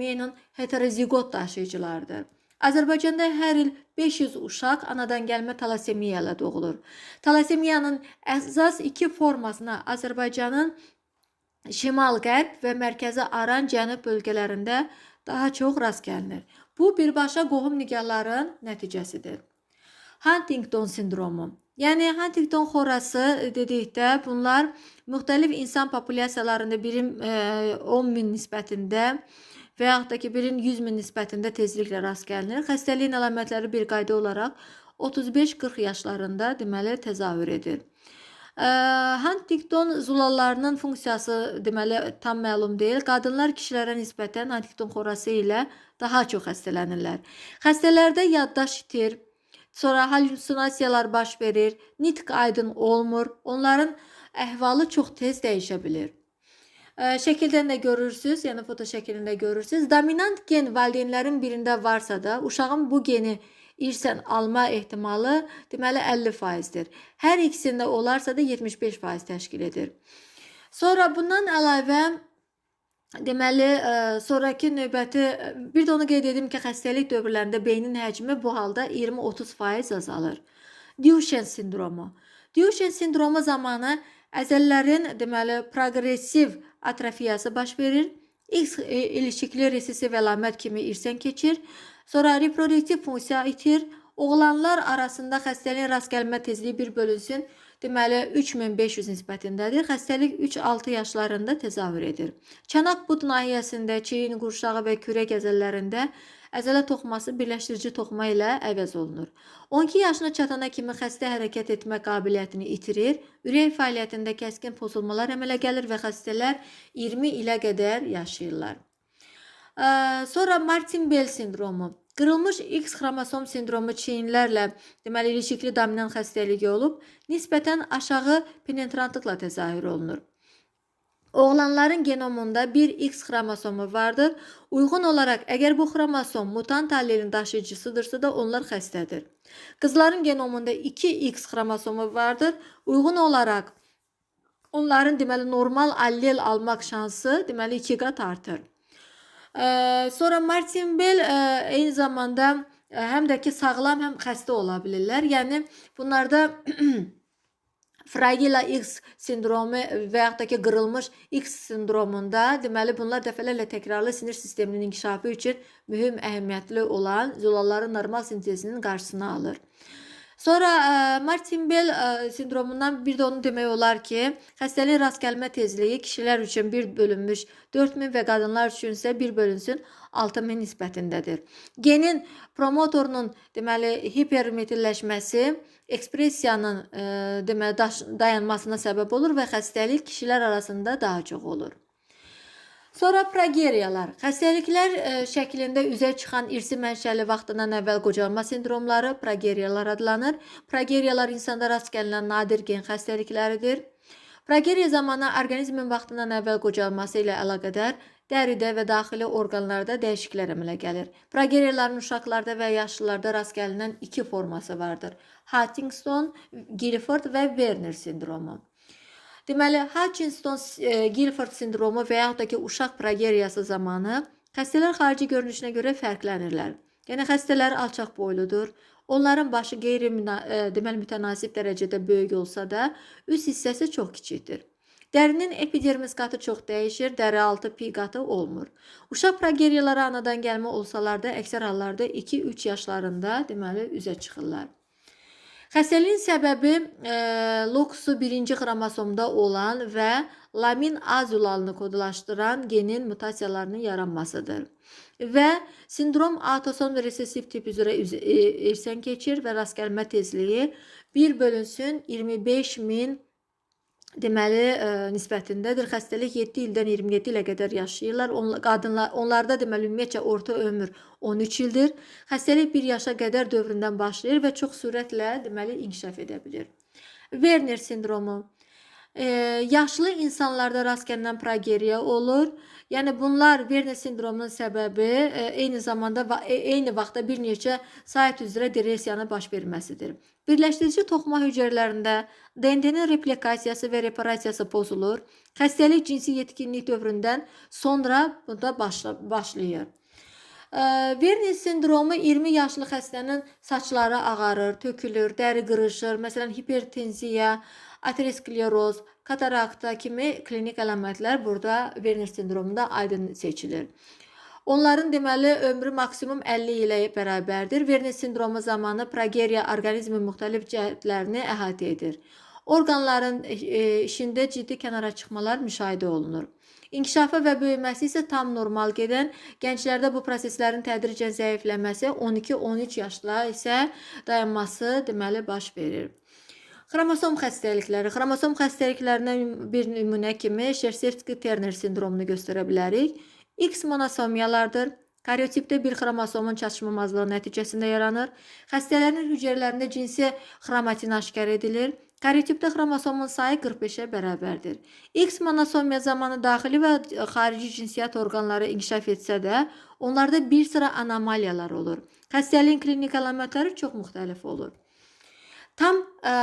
Menin heterozigot daşıyıcılardır. Azərbaycanda hər il 500 uşaq anadan gəlmə talasemiya ilə doğulur. Talasemiyanın əsas iki formasına Azərbaycanın şimal-qərb və mərkəzi Aran cənub bölgələrində daha çox rast gəlinir. Bu birbaşa qohum nigahların nəticəsidir. Huntington sindromu. Yəni Huntington xorası dedikdə bunlar müxtəlif insan populyasiyalarında birin e, 10 min nisbətində və yaxud da ki, birin 100 min nisbətində tezliklə rast gəlinir. Xəstəliyin əlamətləri bir qayda olaraq 35-40 yaşlarında deməli təzahür edir. Huntington zulalarının funksiyası deməli tam məlum deyil. Qadınlar kişilərə nisbətən Huntington xorası ilə daha çox xəstələnirlər. Xəstələrdə yaddaş itir, sonra halüsinasiyalar baş verir, nitq aydın olmur, onların əhvalı çox tez dəyişə bilir. Ə, Şəkildən də görürsüz, yəni foto şəklində görürsüz. Dominant gen valideynlərin birində varsa da, uşağın bu geni irsən alma ehtimalı deməli 50%dir. Hər ikisində olarsa da 75% təşkil edir. Sonra bundan əlavə deməli ə, sonrakı növbəti ə, bir də onu qeyd edim ki, xəstəlik dövrlərində beynin həcmi bu halda 20-30% azalır. Duchenne sindromu. Duchenne sindromu zamanı əzələlərin deməli proqressiv atrofiyası baş verir. X e, ilişikli resesiv əlamət kimi irsən keçir. Sonra reproduktiv funksiya itir. Oğlanlar arasında xəstəliyin rast gəlmə tezliyi bir bölünsün. Deməli 3500 nisbətindədir. Xəstəlik 3-6 yaşlarında təzahür edir. Çanaq bud nahiyəsində, çiyin, qurşağı və kürək əzələlərində əzələ toxuması birləşdirici toxuma ilə əvəz olunur. 12 yaşına çatana kimi xəstə hərəkət etmə qabiliyyətini itirir, ürək fəaliyyətində kəskin pozulmalar əmələ gəlir və xəstələr 20 ilə qədər yaşayırlar. Sonra Martin Bell sindromu. Qırılmış X xromosom sindromu çiyinlərlə deməli ilişikli dominant xəstəliyi olub, nisbətən aşağı penetrantlıqla təzahür olunur. Oğlanların genomunda bir X xromosomu vardır. Uyğun olaraq əgər bu xromosom mutant allelin daşıyıcısıdırsa da onlar xəstədir. Qızların genomunda 2 X xromosomu vardır. Uyğun olaraq onların deməli normal allel almaq şansı deməli 2 qat artır. Sonra Martin Bell ə, eyni zamanda ə, həm də ki sağlam, həm xəstə ola bilirlər. Yəni bunlarda Fragile X sindromu və da ki qırılmış X sindromunda deməli bunlar dəfələrlə təkrarlı sinir sisteminin inkişafı üçün mühüm əhəmiyyətli olan zolaların normal sintezinin qarşısını alır. Sonra ə, Martin Bell ə, sindromundan bir də onu demək olar ki, xəstəliyin rast gəlmə tezliyi kişilər üçün 1 bölünmüş 4000 və qadınlar üçün isə 1 bölünsün 6000 nisbətindədir. Genin promotorunun deməli hipermetilləşməsi ekspressiyanın ə, deməli dayanmasına səbəb olur və xəstəlik kişilər arasında daha çox olur. Sonra progeriyalar. Xəstəliklər ə, şəklində üzə çıxan irsi mənşəli vaxtından əvvəl qocalma sindromları progeriyalar adlanır. Progeriyalar insanda rast gəlinən nadir gen xəstəlikləridir. Progeriya zamanı orqanizmin vaxtından əvvəl qocalması ilə əlaqədar dəridə və daxili orqanlarda dəyişikliklər əmələ gəlir. Progeriyaların uşaqlarda və yaşlılarda rast gəlinən iki forması vardır. Huntington, Gilford və Werner sindromu. Deməli, Hutchinson-Gilford sindromu və yaxud da ki, uşaq progeriyası zamanı xəstələr xarici görünüşünə görə fərqlənirlər. Yəni xəstələr alçaq boyludur. Onların başı qeyri deməli mütənasib dərəcədə böyük olsa da, üst hissəsi çox kiçikdir. Dərinin epidermis qatı çox dəyişir, dəri altı pi qatı olmur. Uşaq progeriyaları anadan gəlmə olsalar da, əksər hallarda 2-3 yaşlarında deməli üzə çıxırlar. Xəstəliyin səbəbi e, lokusu birinci xromosomda olan və lamin A zülalını kodlaşdıran genin mutasiyalarının yaranmasıdır. Və sindrom autosom resessiv tip üzrə üz- e, irsən keçir və rast gəlmə tezliyi 1 bölünsün 25 min deməli ə, nisbətindədir. Xəstəlik 7 ildən 27 ilə qədər yaşayırlar. On, qadınlar onlarda deməli ümumiyyətcə orta ömür 13 ildir. Xəstəlik 1 yaşa qədər dövründən başlayır və çox sürətlə deməli inkişaf edə bilir. Werner sindromu e, yaşlı insanlarda rast gəlinən progeriya olur. Yəni bunlar Verner sindromunun səbəbi e, eyni zamanda va- e, eyni vaxtda bir neçə sayt üzrə depressiyanın baş verməsidir. Birləşdirici toxuma hüceyrələrində DNT-nin replikasiyası və reparasiyası pozulur. Xəstəlik cinsi yetkinlik dövründən sonra bunda başla başlayır. Ə, Verner sindromu 20 yaşlı xəstənin saçları ağarır, tökülür, dəri qırışır, məsələn hipertenziya, ateroskleroz, katarakta kimi klinik əlamətlər burada Verner sindromunda aydın seçilir. Onların deməli ömrü maksimum 50 ilə bərabərdir. Verner sindromu zamanı progeriya orqanizmin müxtəlif cəhətlərini əhatə edir. Orqanların e, işində ciddi kənara çıxmalar müşahidə olunur. İnkişafı və böyüməsi isə tam normal gedən, gənclərdə bu proseslərin tədricən zəifləməsi, 12-13 yaşda isə dayanması deməli baş verir. Xromosom xəstəlikləri. Xromosom xəstəliklərindən bir nümunə kimi Şersevski-Terner sindromunu göstərə bilərik. X monosomiyalardır. Karyotipdə bir xromosomun çatışmamazlığı nəticəsində yaranır. Xəstələrin hüceyrələrində cinsi xromatin aşkar edilir. Karyotipdə xromosomun sayı 45-ə bərabərdir. X monosomiya zamanı daxili və xarici cinsiyyət orqanları inkişaf etsə də, onlarda bir sıra anomaliyalar olur. Xəstəliyin klinik əlamətləri çox müxtəlif olur. Tam ə,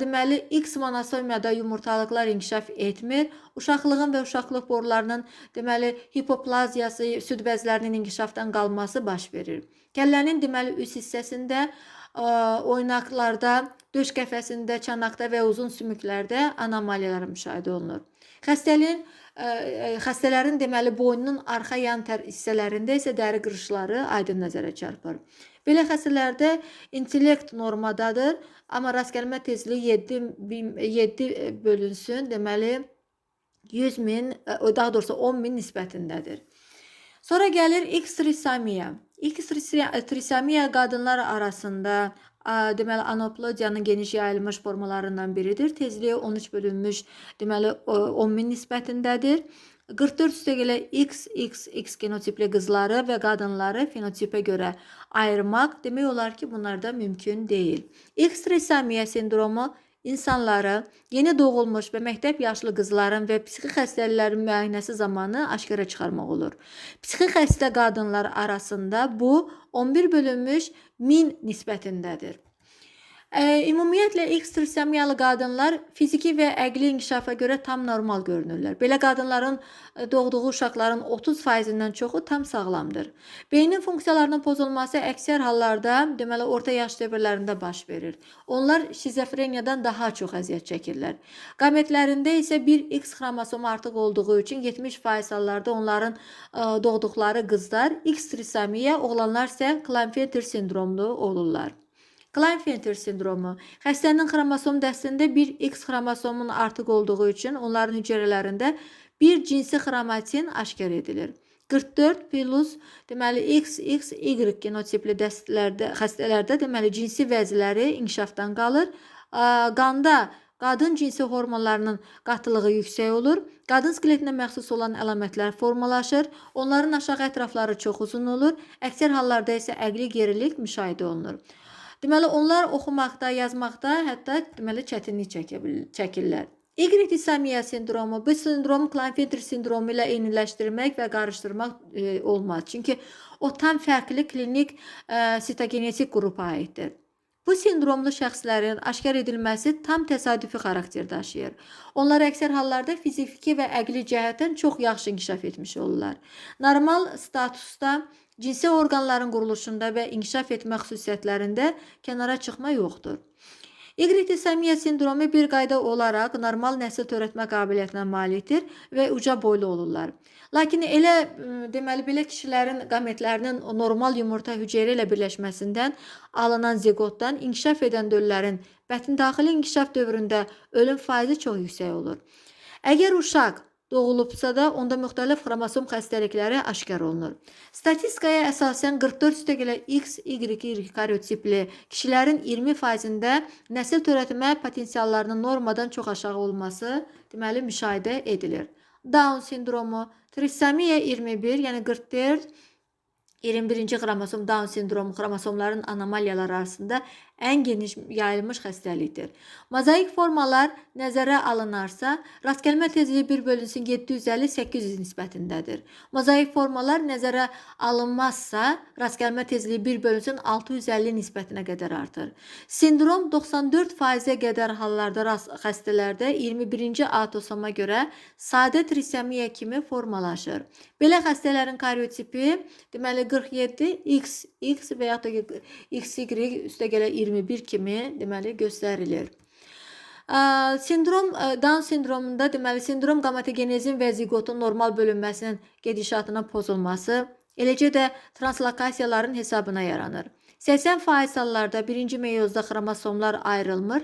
deməli X monosomiyada yumurtalıqlar inkişaf etmir. Uşaqlığın və uşaqlıq borularının deməli hipoplaziyası, süd bəzlərinin inkişafdan qalması baş verir. Kəllənin deməli üst hissəsində ə, oynaqlarda, döş qəfəsində, çanaqda və uzun sümüklərdə anomaliyalar müşahidə olunur. Xəstəliyin ə, xəstələrin deməli boynunun arxa yan tər hissələrində isə dəri qırışları aydın nəzərə çarpır. Belə xəstələrdə intellekt normadadır, amma rastgəlmə tezliyi 7 bin- 7 bölünsün, deməli 100 min, daha doğrusu 10 min nisbətindədir. Sonra gəlir X trisamiya. X trisamiya qadınlar arasında deməli anoplodiyanın geniş yayılmış formalarından biridir. Tezliyi 13 bölünmüş, deməli o- 10 min nisbətindədir. 44 üstəgələ X, X, X genotipli qızları və qadınları fenotipə görə ayırmaq demək olar ki, bunlar da mümkün deyil. X trisamiya sindromu insanları yeni doğulmuş və məktəb yaşlı qızların və psixi xəstəliklərin müayinəsi zamanı aşkara çıxarmaq olur. Psixi xəstə qadınlar arasında bu 11 bölünmüş 1000 nisbətindədir. Ə, ümumiyyətlə X trisamiyalı qadınlar fiziki və əqli inkişafa görə tam normal görünürlər. Belə qadınların ə, doğduğu uşaqların 30%-dən çoxu tam sağlamdır. Beynin funksiyalarının pozulması əksər hallarda, deməli orta yaş dövrlərində baş verir. Onlar şizofreniyadan daha çox əziyyət çəkirlər. Qametlərində isə bir X xromosomu artıq olduğu üçün 70% hallarda onların ə, doğduqları qızlar X trisamiya, oğlanlar isə Klinefelter sindromlu olurlar. Klinefelter sindromu xəstənin xromosom dəstəsində bir X xromosomun artıq olduğu üçün onların hüceyrələrində bir cinsi xromatin aşkar edilir. 44 plus deməli X, X, Y genotipli dəstələrdə xəstələrdə deməli cinsi vəzləri inkişafdan qalır. Qanda qadın cinsi hormonlarının qatılığı yüksək olur. Qadın skeletinə məxsus olan əlamətlər formalaşır. Onların aşağı ətrafları çox uzun olur. Əksər hallarda isə əqli gerilik müşahidə olunur. Deməli onlar oxumaqda, yazmaqda hətta deməli çətinlik çəkə çəkirlər. Y disamiya sindromu bu sindrom Klinefelter sindromu ilə eyniləşdirmək və qarışdırmaq e, olmaz. Çünki o tam fərqli klinik e, sitogenetik qrupa aiddir. Bu sindromlu şəxslərin aşkar edilməsi tam təsadüfi xarakter daşıyır. Onlar əksər hallarda fiziki və əqli cəhətdən çox yaxşı inkişaf etmiş olurlar. Normal statusda cinsi orqanların quruluşunda və inkişaf etmə xüsusiyyətlərində kənara çıxma yoxdur. Y-disemiya sindromu bir qayda olaraq normal nəsil törətmə qabiliyyətinə malikdir və uca boylu olurlar. Lakin elə m, deməli belə kişilərin qametlərinin normal yumurta hüceyrə ilə birləşməsindən alınan ziqotdan inkişaf edən döllərin bətin daxili inkişaf dövründə ölüm faizi çox yüksək olur. Əgər uşaq doğulubsa da onda müxtəlif xromosom xəstəlikləri aşkar olunur. Statistikaya əsasən 44 üstəgələ X, Y, Y karyotipli kişilərin 20%-də nəsil törətmə potensiallarının normadan çox aşağı olması deməli müşahidə edilir. Down sindromu, trisamiya 21, yəni 44 21-ci xromosom Down sindromu xromosomların anomaliyaları arasında ən geniş yayılmış xəstəlikdir. Mozaik formalar nəzərə alınarsa, rast gəlmə tezliyi 1 bölünsün 750-800 nisbətindədir. Mozaik formalar nəzərə alınmazsa, rast gəlmə tezliyi 1 bölünsün 650 nisbətinə qədər artır. Sindrom 94%-ə qədər hallarda rast xəstələrdə 21-ci autosoma görə sadə trisemiya kimi formalaşır. Belə xəstələrin karyotipi deməli 47 XX və ya da XY üstəgələ 21 kimi deməli göstərilir. Sindrom Down sindromunda deməli sindrom gamatogenezin və ziqotun normal bölünməsinin gedişatının pozulması, eləcə də translokasiyaların hesabına yaranır. 80% hallarda birinci meyozda xromosomlar ayrılmır.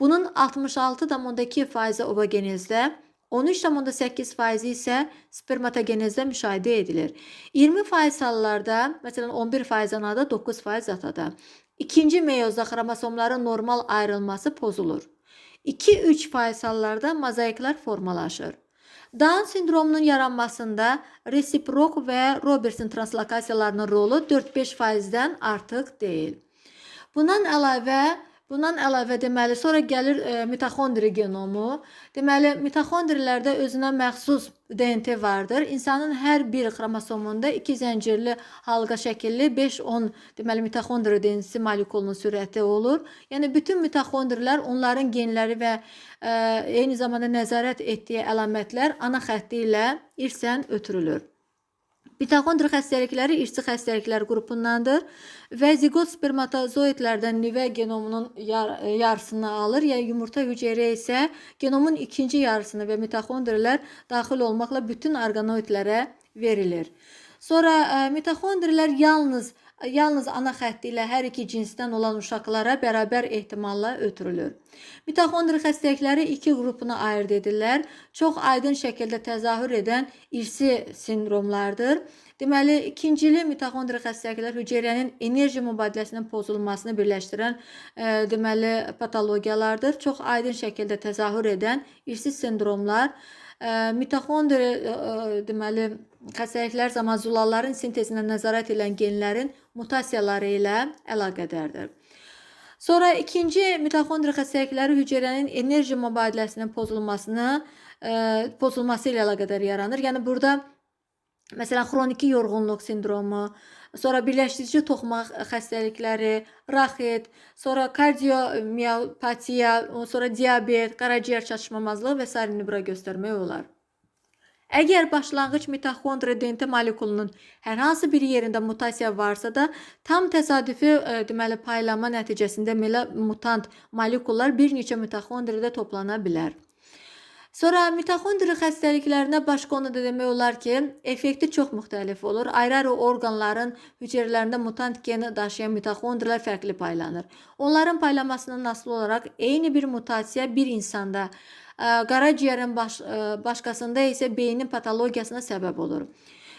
Bunun 66,2% ovogenezdə, 13,8% isə spermatogenezdə müşahidə edilir. 20% hallarda, məsələn 11% anada, 9% atada. İkinci meyozda xromosomların normal ayrılması pozulur. 2-3% hallarda mozaiklər formalaşır. Down sindromunun yaranmasında resiprok və Robertson translokasiyalarının rolu 4-5%-dən artıq deyil. Bundan əlavə Bundan əlavə deməli sonra gəlir e, mitoxondri genomu. Deməli mitoxondrilərdə özünə məxsus DNT vardır. İnsanın hər bir xromosomunda 2 zəncirli halqa şəkilli 5-10 deməli mitoxondri DNT molekulunun sürəti olur. Yəni bütün mitoxondrilər onların genləri və e, eyni zamanda nəzarət etdiyi əlamətlər ana xətti ilə irsən ötürülür. Mitoxondri xəstəlikləri irsi xəstəliklər qrupundandır və zigot spermatozoidlərdən nüvə genomunun yar yarısını alır. Yəni yumurta hüceyrə isə genomun ikinci yarısını və mitoxondrilər daxil olmaqla bütün orqanoidlərə verilir. Sonra ə, mitoxondrilər yalnız yalnız ana xətti ilə hər iki cinsdən olan uşaqlara bərabər ehtimalla ötürülür. Mitoxondri xəstəlikləri iki qrupuna ayırd edirlər. Çox aydın şəkildə təzahür edən irsi sindromlardır. Deməli, ikincili mitoxondri xəstəliklər hüceyrənin enerji mübadiləsinin pozulmasını birləşdirən e, deməli patologiyalardır. Çox aydın şəkildə təzahür edən irsi sindromlar mitoxondri deməli xəstəliklər zamanı zulaların sintezinə nəzarət edən genlərin mutasiyaları ilə əlaqədardır. Sonra ikinci mitoxondri xəstəlikləri hüceyrənin enerji mübadiləsinin pozulmasını pozulması ilə əlaqədar yaranır. Yəni burada məsələn xroniki yorğunluq sindromu, sonra birləşdirici toxumaq xəstəlikləri, raxit, sonra kardiomiopatiya, sonra diabet, qaraciyər çatışmamazlığı və s. bura göstərmək olar. Əgər başlanğıc mitoxondri DNT molekulunun hər hansı bir yerində mutasiya varsa da, tam təsadüfi e, deməli paylama nəticəsində belə mutant molekullar bir neçə mitoxondridə toplana bilər. Sonra mitoxondri xəstəliklərinə başqa onu da demək olar ki, effekti çox müxtəlif olur. Ayrı-ayrı orqanların hüceyrələrində mutant geni daşıyan mitoxondrilər fərqli paylanır. Onların paylamasından asılı olaraq eyni bir mutasiya bir insanda qaraciyərin baş, başqasında isə beynin patologiyasına səbəb olur.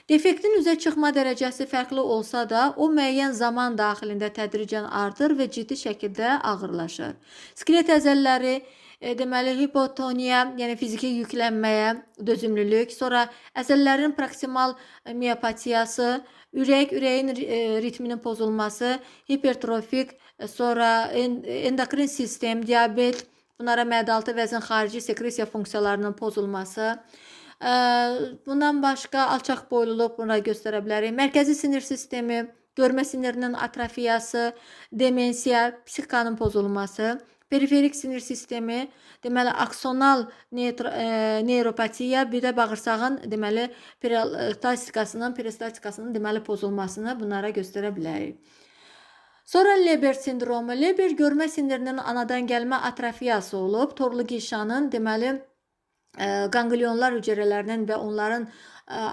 Defektin üzə çıxma dərəcəsi fərqli olsa da, o müəyyən zaman daxilində tədricən artır və ciddi şəkildə ağırlaşır. Skelet əzələləri e, deməli hipotoniya, yəni fiziki yüklənməyə dözümlülük, sonra əzələlərin proksimal miopatiyası, ürək, ürəyin e, ritminin pozulması, hipertrofik, e, sonra endokrin sistem, diabet, Bunlara mədə-altı vəzin xarici sekresiya funksiyalarının pozulması, bundan başqa alçaq boyluluq buna göstərə bilərik. Mərkəzi sinir sistemi, görmə sinirinin atrofiyası, demensiya, psixikanın pozulması, periferik sinir sistemi, deməli aksonal neyropatiya, bir də bağırsağın deməli peristaltikasının, peristaltikasının deməli pozulmasını bunlara göstərə bilərik. Sonra Leber sindromu. Leber görmə sinirinin anadan gəlmə atrofiyası olub. Torlu gişanın deməli e, qanqlionlar hüceyrələrinin və onların e,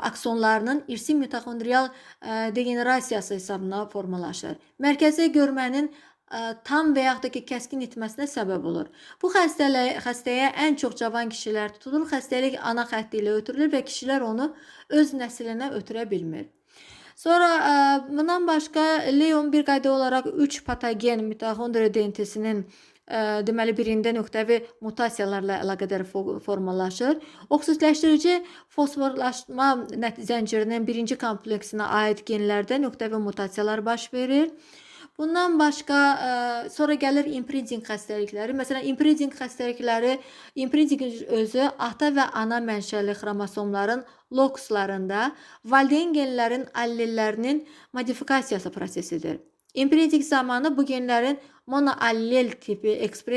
aksonlarının irsi mitoxondrial e, degenerasiyası hesabına formalaşır. Mərkəzi görmənin tam və yaxud da ki, kəskin itməsinə səbəb olur. Bu xəstələ, xəstəyə ən çox cavan kişilər tutulur. Xəstəlik ana xətti ilə ötürülür və kişilər onu öz nəslinə ötürə bilmir. Sonra e, bundan başqa Leon bir qayda olaraq 3 patogen mitoxondriya DNT-sinin ə, e, deməli birində nöqtəvi mutasiyalarla əlaqədar formalaşır. Oksidləşdirici fosforlaşma zəncirinin birinci kompleksinə aid genlərdə nöqtəvi mutasiyalar baş verir. Bundan başqa ə, sonra gəlir imprinting xəstəlikləri. Məsələn, imprinting xəstəlikləri imprintingin özü ata və ana mənşəli xromosomların lokuslarında valideyn genlərin allellərinin modifikasiyası prosesidir. İmprinting zamanı bu genlərin monoallel tipi ekspress